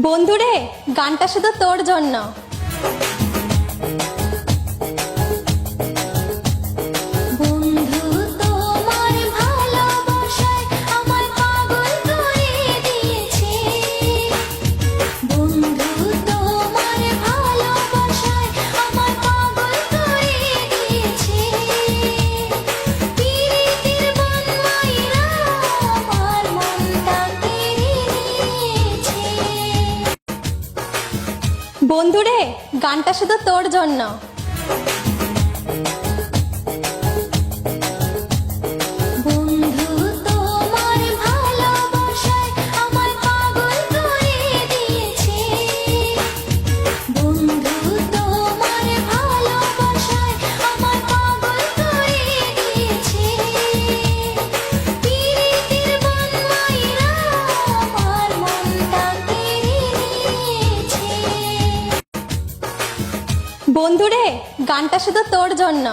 বন্ধুরে গানটা শুধু তোর জন্য। বন্ধুরে গানটা শুধু তোর জন্য। বন্ধুরে গানটা শুধু তোর জন্য।